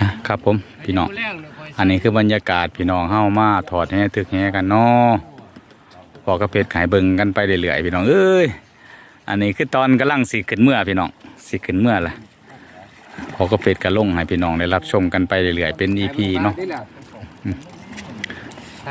อะครับผมพี่น้อง อันนี้คือบรรยากาศพี่น้องเฮามาถอดแห่ตึกแห่กันเนาะพอกระเพชรขายเบิ่งกันไปเรื่อยๆพี่น้องเอ้ยอันนี้คือตอนกำลังสิขึ้นเมื่อพี่น้องสิขึ้นเมื่อละพอกระเพชรกระลงให้พี่น้องได้รับชมกันไปเรื่อยๆเป็น EP เนาะ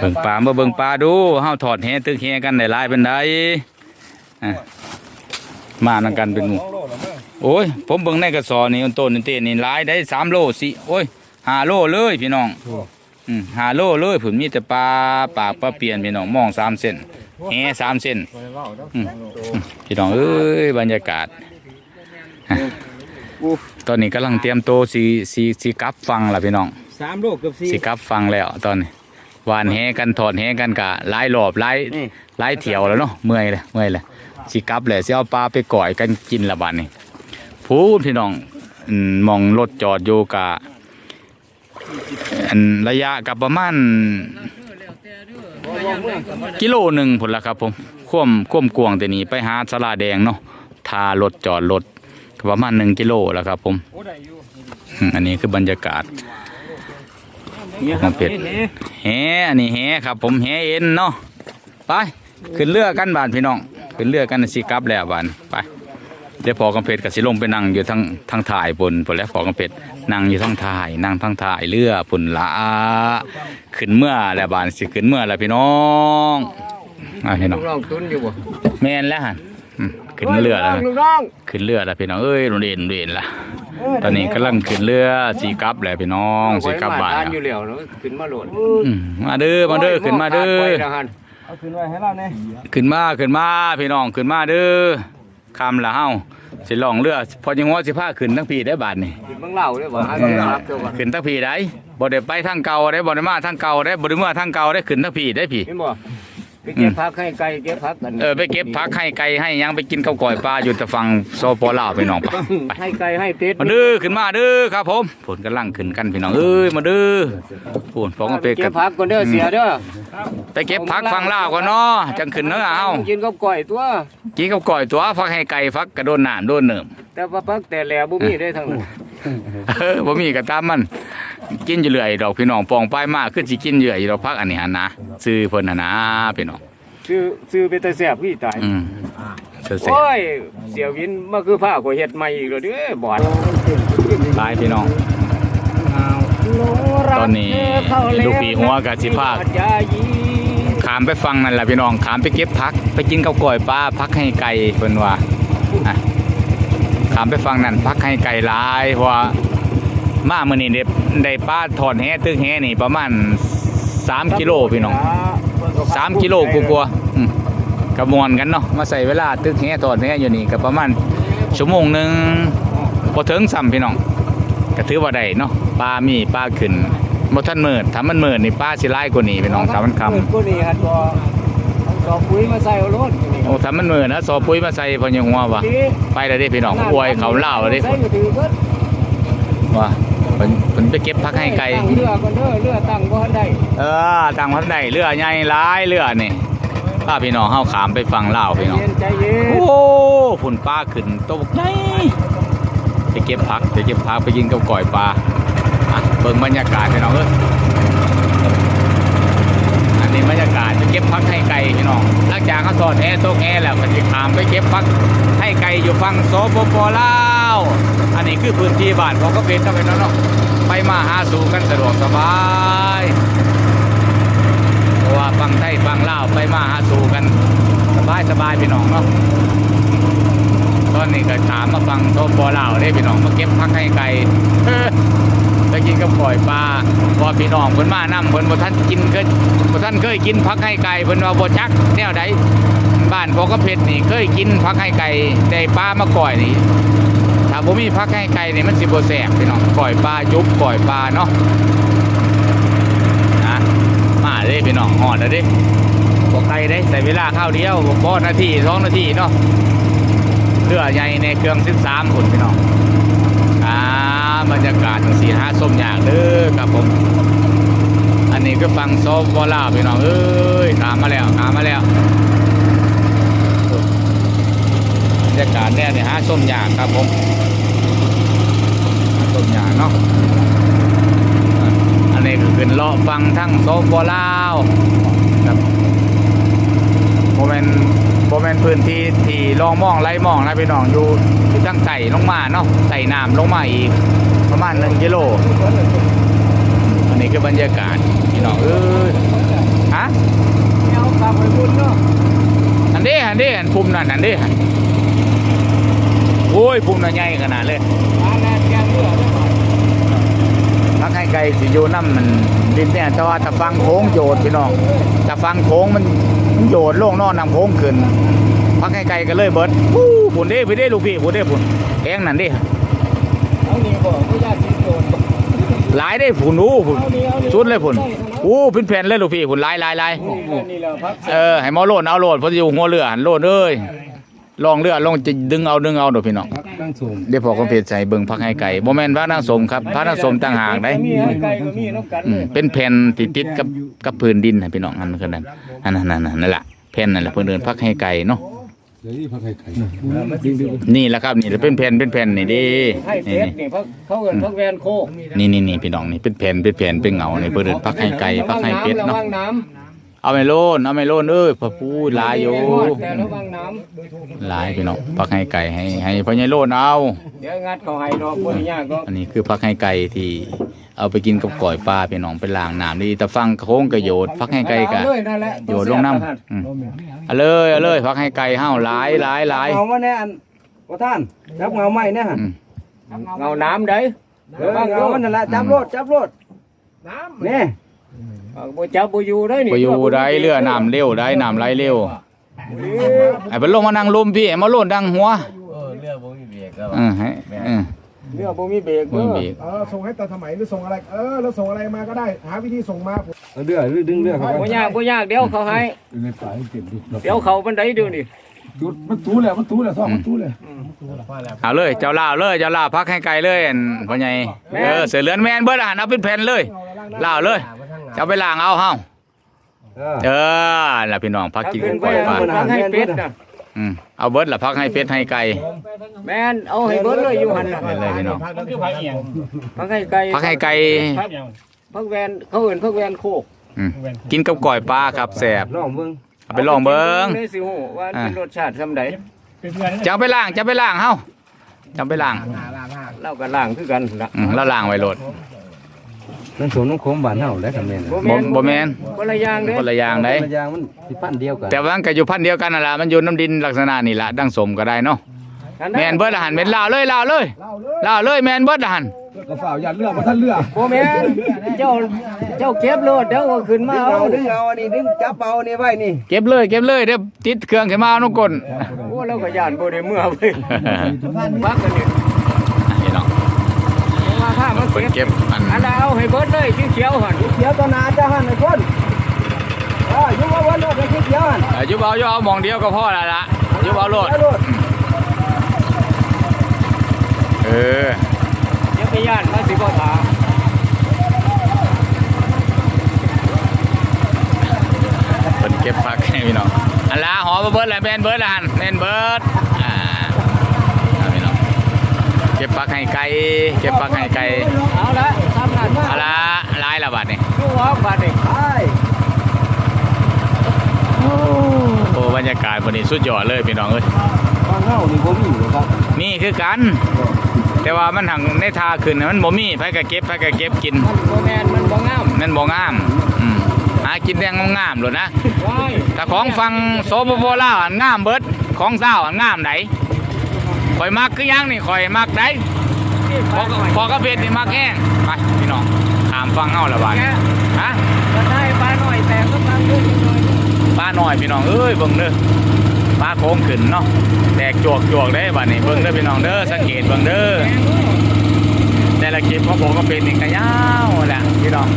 เบิ่งปลามาเบิ่งปลาดูเฮาถอดแห่ตึกแห่กันได้ลายเป็นไดมานํกันเป็นหมู่ โอ้ย ผมเบิ่งในกระสอบนี่อันต้นนี่เต้นนี่หลายได้สามโลสี่โอ้ยห้าโลเลยพี่น้องอืมห้าโลเลยผมมีแต่ปลาปากปลาเปลี่ยนพี่น้องมองสามเส้นแหสามเส้นอืมอืมพี่น้องเอ้ยบรรยากาศฮะตอนนี้กำลังเตรียมโตวสีสีสีกลับฟังล่ะพี่น้องสามโลเกือบสี่สีกลับฟังแล้วตอนนี้หวานแหกันถอดแหกันกะหลายรอบหลายนี่หลายเที่ยวแล้วเนาะเมื่อยเลยเมื่อยเลยสิกลับเลยสิเอาปลาไปก่อยกันกินละบัดนี้ พูดพี่น้องมองรถจอดอยู่กะระยะกับประมาณกิโลหนึ่งผลละครับผมคว่ำคว่ำกวางแต่นี้ไปหาสลาแดงเนาะทารถจอดรถประมาณหนึ่งกิโลแล้วครับผมอืมอันนี้คือบรรยากาศของเป็ดแหอันนี้แหครับ ผมแหเอ็นเนาะไปขึ้นเรือกันบานพี่น้องขึ้นเรือกันสิกลับแล้วบานไป เดี๋ยวพอกำเพชรกับสิลงไปนั่งอยู่ทั้งทั้งถ่ายบนผลแล้วพอกำเพชรนั่งอยู่ทั้งถ่าย นั่งทั้งถ่ายเรือปุ่นละขึ้นเมื่อแล้วบานสิขึ้นเมื่อแล้วพี่น้องอะพี่น้องลูกน้องตุนอยู่บ่แม่นแล้วหันอืมขึ้นเรือแล้วลูกน้องขึ้นเรือแล้วพี่น้องเอ้ยโรงเรียนโรงเรียนละตอนนี้กำลังขึ้นเรือสีกลับแล้วพี่น้องสีกลับบ้านทานแล้วอยู่แล้วเนาะขึ้นมาโหลดอืมมาเด้อมาเด้อขึ้นมาเด้อเอาขึ้นไว้ให้เราเนี่ยขึ้นมาขึ้นมาพี่น้องขึ้นมาเด้อ คำละเฮาสิลองเรือพอยังว่าสิพาขึ้นทั้งพี่ได้บาทนี่ขึ้นเบิ่งเหล่าได้บ่ให้เบิ่งรับเจ้าก่อนขึ้นทั้งพี่ได้บ่ได้ไปทางเก่าได้บ่ได้มาทางเก่าได้บ่ได้มาทางเก่าได้ขึ้นทั้งพี่ได้พี่เห็นบ่ ไปเก็บผักให้ไก่เก็บผักกันเออไปเก็บผักให้ไก่ให้หยังไปกินข้าวก่อยปลาอยู่แต่ฟังโซปอลาวพี่น้องไปไปให้ไก่ให้เป็ดมาเด้อขึ้นมาเด้อครับผมผลกำลังขึ้นกันพี่น้องเอ้ยมาเด้อพูนฟองกระเป็ดเก็กับบผักก่อนเด้อเสียเด้อไปเก็บผักฟังลาวก่อนเนาะจังขึ้นเนาะเอากินกับก้อยตัวกินข้าวก่อยตัวฟักให้ไก่ฟักกระโดนน้ำโดนเนิ่มแต่ว่าผักแต่แหล่บ่มีได้ทั้งนั้นเออบ่มีก็ตามมัน กินอยู่เรื่อยดอกพี่น้องปองป้ายมากขึ้นสิกินเรื่อยดอกพักอันนี้หั่นนะซื้อเพิ่นหั่นนะพี่น้องซื้อซื้อไปแต่แซ่บพี่ตายอืมเสียโอ้ยเสียวินมาคือผ้าก็เฮ็ดใหม่อีกแล้วเด้อบอดตายพี่น้อง ตอนนี้ลูกปีหัวกับสิพาขามไปฟังนั่นแหละพี่น้องขามไปเก็บผัก ไปกินข้าวก่อยปลาพักให้ไก่เพิ่นว่าอะขามไปฟังนั่นพักให้ไก่หลายเพราะว่ามามื้อนี้ได้ ได้ปลาถอนแหตึกแหนี่ประมาณ3กิโลพี่น้องสามกิโลกลัวาๆอืมกระมวลกันเนาะมาใส่เวลาตึกแห่ทอดแห่อยู่นี่ก็ประมาณชั่วโมงหนึ่งพอถึงซ้ำพี่น้องก็ถือว่าได้เนาะปลามีปลาขึ้นบ่ทันมืดถ้ามันมืดนี่ปลาสิหลายกว่านี้พี่น้องถ้ามันค่กูนี่ฮัดบ่เอาสอบปุ๋ยมาใส่เอารถนี่ำโอ้ถ้ามันมืดนะซอปุ๋ยมาใส่พอยังหัววะไปแล้วเด้พี่น้องอวยเขาเล่าแล้วเด้ใส่ก็ถือเบิดว่า เพิ่นเพิ่นไปเก็บผักให้ไก่ตั้งเรือก่อนเด้อเรือตั้งบ่ทันได้เออทางพันใดเรือใหญ่หลายเรือนี่พาพี่น้องเฮาขามไปฟังลาวพี่น้องเย็นใจเย็นโอ้ผุนปลาขึ้นโตบกใหญ่ไปเก็บผักไปเก็บผักไปกินกับก่อยปลาอะเบิ่งบรรยากาศพี่น้องเอ้ยอันนี้บรรยากาศไปเก็บผักให้ไก่พี่น้องหลังจากเขาทอดแหโตกแหแล้วก็สิขามไปเก็บผักให้ไก่อยู่ฝั่งสปปลาว อันนี้คือพื้นที่บ้านของกระเป็นก็เป็นเนาะไปมาหาสู่กันสะดวกสบายเพราะว่าฝั่งไทยฝั่งลาไปมาหาสู่กันสบายสบายพี่น้องเนาะตอนนี้ก็ถามมาฟังโทบอเล่าได้พี่น้องมาเก็บพักให้ไก่ไปกินกับปล่อยปลาพอพี่น้องเพิ่นมานํเพิ่นบ่ทันกินเคยบ่ทันเคยกินพักให้ไก่เพิ่นว่าบ่จักแนวใดบ้านพอกระเพชรนี่เคยกินพักให้ไก่ได้ปลามาก่อยนี่ ถ้าบ่มีพักให้ไก่นี่มันสิบ่แซ่บพี่น้องก่อยปลายุบก่อยปลาเนาะนะมาเด้พี่น้องฮอดแล้วเด้บอกไกลได้ใส่เวลาข้าวเดียวบอกบอนาทีสองนาทีเนาะเรือใหญ่ในเครื่องสิบสามคนพี่น้องอ่าบรรยากาศสี่ห้าส้มอย่างเด้อครับผม อันนี้ก็ฟังโซฟวอล่าพี่น้องเอ้ยขามมาแล้วขามมาแล้วบ รรยากาศเนี่ยนี่ฮะส้มอย่างครับผมหาส้มอย่างเนาะนี้ก็ขึ้นเลาะฟังทั้งโซโบลาวครับโมเมนโมเมนพื้นที่ที่ลองมองไล่มองนะพี่น้องอยู่อยู่ทั้งไต่ลงมาเนาะไต่น้ำลงมาอีก ประมาณหนึ่งกิโลอันนี้คือบรรยากาศพี่น้องเอ้ยฮะเอากลับไปบุญเนาะอันนี้อันนี้อันภูมินั่นอันนี้หั่น โอ้ยภูมินั่นใหญ่ขนาดเลยพักให้ไกลสิอยู่น้ำมันดินเนี่ยแต่ว่าถ้าฟังโค้งโยดพี่น้องถ้าฟังโค้งมันโยดลงนอนนำโค้งขึ้นพักให้ไกลก็เลยเบิดวู้ผุนเด้พี่เด้ลูกพี่ผุนเด้ผุนแองนั่นเด้เอานี่บอกไม่ยากสิโดนหลายได้ผุนอู้ผุนเอานี่เอานี่สุดเลยผุนอู้เป็นแผ่นเลยลูกพี่ผุนหลายหลายหลายเออให้หมอโลดเอาโลดเพราะอยู่หัวเรือหันโลดเอ้ย ลองเรือลองจะดึงเอาดึงเอาเด้อพี่น้องตั้งสูงเดี๋ยวพอก็เพจใจเบิ่งพักให้ไก่บ่แม่นพระนางสมครับพระนางสมต่างหากได้มีให้ไกลก็มีน้ำกันอืเลมยเป็นแผ่นติดติดกับกับพื้นดินนะพี่น้องอันนั้นคือนั้นอันนั้นนั่นนั่นนั่นแหละแผ่นนั่นแหละเพิ่นเดินพักให้ไก่เนาะเดี๋ยวนี้พักไข่ไข่นี่แหละครับนี่เป็นแผ่นเป็นแผ่นนี่เดิให้เพนี่ชรนี่พักเขาเอินพักแวนโคนี่นี่นี่พี่น้องนี่เป็นแผ่นเป็นแผ่นเป็นเงานี่เพิ่นเดินพักให้ไก่พักให้เป็ดระเนาะวังน้ เอาไม่โลนเอาไม่โลนเอ้ยพระพูดำหลายอยู่แต่ระวังน้หลายพี่น้องพักให้ไก่ให้ให้พ่อใหญ่โลนเอาำเดี๋ยวงัดเขาให้ดอกบริยากก็อันนี้คือพักให้ไก่ที่เอาไปกินกับก่อยปลาพี่น้องไปล้างน้ำดีแต่ฟังโค้งกระโยดพักให้ไก่กะเอาเลยนั่นแหละโยดลงน้ำอืมเอาเลยเอาเลยพักให้ไก่ห้าวหลายหลายหลายเอามาแน่อันว่าท่านจับเงาไม้เนี่ยฮะอืม เงาน้ำได้เออเงามันนั่นแหละจับรถจับรถนี่ บ่จับบ่อยู่ได้นี่ไปอยู่ได้เรือน้ำเร็วได้น้ำไหลเร็วไอ้เป็นลงมานั่งลมพี่ไอ้มาโลดดังหัวเออเรือบ่มีเบรกแล้วเออให้เออเรือบ่มีเบรกมืเด้ออเบรกเออส่งให้ตาสมัยหรือส่งอะไรเออแล้วส่งอะไรมาก็ได้หาวิธีส่งมาผมเรือหรือดึงเรือเขาบ่ยากบ่ยากเดี๋ยวเขาให้ในสายเก็บดุดเดี๋ยวเขาบันไดเดี๋ยวนี้ดุดมันตู้เลยมันตู้เลยซ่อมมันตู้เลยเอาเลยเจ้าล่าวเลยเจ้าล่าวพักให้ไกลเลยอันพ่อใหญ่เออเสือเลือนแมนเบิดอาหารเอาเป็นแผ่นเลยล่าวเลย จะเอาไปล้างเอาเฮาเออเออแล้วพี่น้องพักกินกับก่อยปลาพักให้เป็ดน่ะอืมเอาเบิดละพักให้เป็ดให้ไก่แม่นเอาให้เบิดเลยอยู่หั่นน่ะเบิดเลยพี่น้องพักให้ไก่พักให้ไก่พักแวนเขาเอิ้นพักแวนโคกอืมกินกับก่อยปลาครับแซ่บลองเบิ่งเอาไปลองเบิ่งได้สิฮู้ว่าเป็นรสชาติซำใดจะเอาไปล้างจะเอาไปล้างเฮาจะเอาไปล้างเราก็ล้างคือกันล่ะอืมแล้วล้างไว้โลด นั่นสวนน้องโคมบ้านเฮาแล้วทำแม่นบ่บ่แม่น คนละอย่างเด้คนละอย่างได้ มันยางมันสิพันเดียวกันแต่ว่ามันก็อยู่พันธุ์เดียวกันนั่นล่ะมันอยู่น้ำดินลักษณะนี่ล่ะดังสมก็ได้เนาะแม่นเบิดละหันแม่นลาวเลยลาวเลยลาวเลยแม่นเบิดละหันกระเป๋ายันเรือมาท่านเรือบ่แม่นเจ้าเจ้าเก็บโลดเดี๋ยวก็ขึ้นมาดึงเอาเอาดึงเอาอันนี้ดึงจับเอานี่ไว้นี่เก็บเลยเก็บเลยเดี๋ยวติดเครื่องขึ้นมาเอาน้องกล โอ้เราก็ย่านบ่ได้เมื่อเว้ย พักกันนี่ พี่น้อง ว่าถ้ามัน เพิ่นเก็บเก็บอันอันนั้นเอาให้เบิดเลยเขียวๆหั่นเดี๋ยวตอนหนาจะหันไอ้คนเอออยู่ว่าวันรถไอ้ที่เดียวหันอายุเอาอยู่เอาหมองเดียวก็พอแล้วล่ะอายุเอาโลดเอารถเอออย่าไปย่านมาสิบ่ถาเพิ่นเก็บผักให้พี่น้องอันละหอมมาเบิดแล้วแม่นเบิดละหันแม่นเบิดอ่าเอาพี่น้อง เก็บผักให้ไก่เก็บผักให้ไก่เอาละทำงานมาเอาละหลายละบาดนี่อยู่ว่าบาดนี้ไปโอ้บรรยากาศวันนี้สุดยอดเลยพี่น้องเอ้ยบ้านเฮานี่บ่มีหรอกครับนี่คือกันแต่ว่ามันหังในทาขึ้นน่ะมันบ่มีไผก็เก็บไผก็เก็บกินมันบ่แม่นมันบ่งามนั่นบ่งามอืมหากินแดงงามๆโลดนะว้ายแต่ของฟังโซโปโปลาวอันงามเบิดของเจ้าอันงามไหน ข่อยมักคือหยังนี่ข่อยมักไดนี่พอก็พอกระเพชรนี่มักแห้งไปพี่น้องถามฟังเฮาละบาดแกฮะก็ได้ปลาหน่อยแต่ก็ตั้งด้วยนิดหน่อยปลาน้อยพี่น้องเอ้ยเบิ่งเด้อปลาโค้งขึ้นเนาะแตกจวกจวกๆได้บัดนี้เบิ่งเด้อพี่น้องเด้อสังเกตเบิ่งเด้อแกงเนอะแต่ละคลิปของผมก็เป็นอีกกระยาวแหละพี่น้อง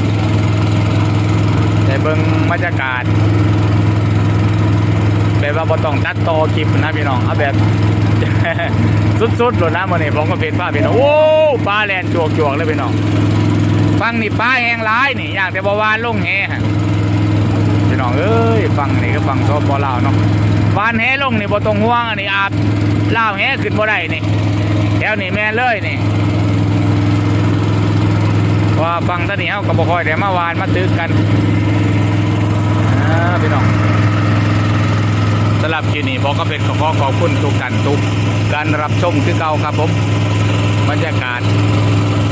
แต่เบิ่งบรรยากาศแบบว่าบ่ต้องตัดต่อคลิปนะพี่น้องเอาแบบ สุดๆเลยนะมื้อนี้ผมก็เป็นป้าพี่น้องโอ้ปลาแลนจวกๆเลยพี่น้องฟังนี่ปลาแห้งหลายนี่อย่างแต่บ่วานลงแหฮะพี่น้องเอ้ยฟังนี่ก็ฟังซอบบ่ลาวเนาะวานแหลงนี่บ่ต้องห่วงอันนี้อาบล่าวแหขึ้นบ่ได้นี่แถวนี้แม่เลยนี่ว่าฟังท่านนี้เฮาก็บ่ค่อยได้มาวานมาตึกกันอ่าพี่น้อง สำหรับคลิปนี้บอกก็เป็นขอขอบคุณทุกท่านทุกการรับชมคือเก่าครับผมบรรยากาศ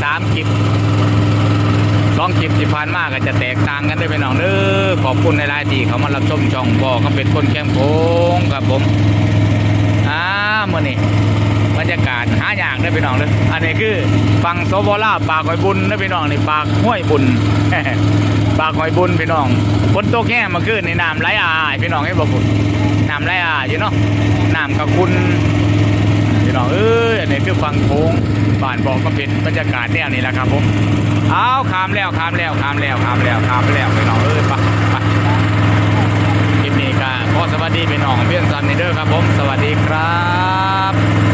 สามคลิปสองคลิปที่ผ่านมาก็จะแตกต่างกันด้วยพี่น้องเด้อขอบคุณในรายที่เขามารับชมช่องบอกก็เป็นคนแคมโพงครับผมอ่ามื่อนี้บรรยากาศหาอย่ากได้อพี่น้องเลยอันนี้คือฟังโซโบล่าปากหอยบุญนะพี่น้องนี่ปากห้วยบุญปากหอยบุญพี่น้องฝนตกแห้งมาขึ้นในน้ำไหลอาพี่น้องให้บอกบุญ น้ำไหลอาอยู่เนาะน้ำกับคุณพี่น้องเอ้ยอันนี้คือฟังโค้งบ้านบอกก็เป็นบรรยากาศแนวนี้แหละครับผมเอาขามแล้วขามแล้วขามแล้วขามแล้วขามแล้วพี่น้องเอ้ยไปไปคลิปนี้ก็ขอสวัสดีพี่น้องเพื่อนซันนี่เด้อครับผม สวัสดีครับ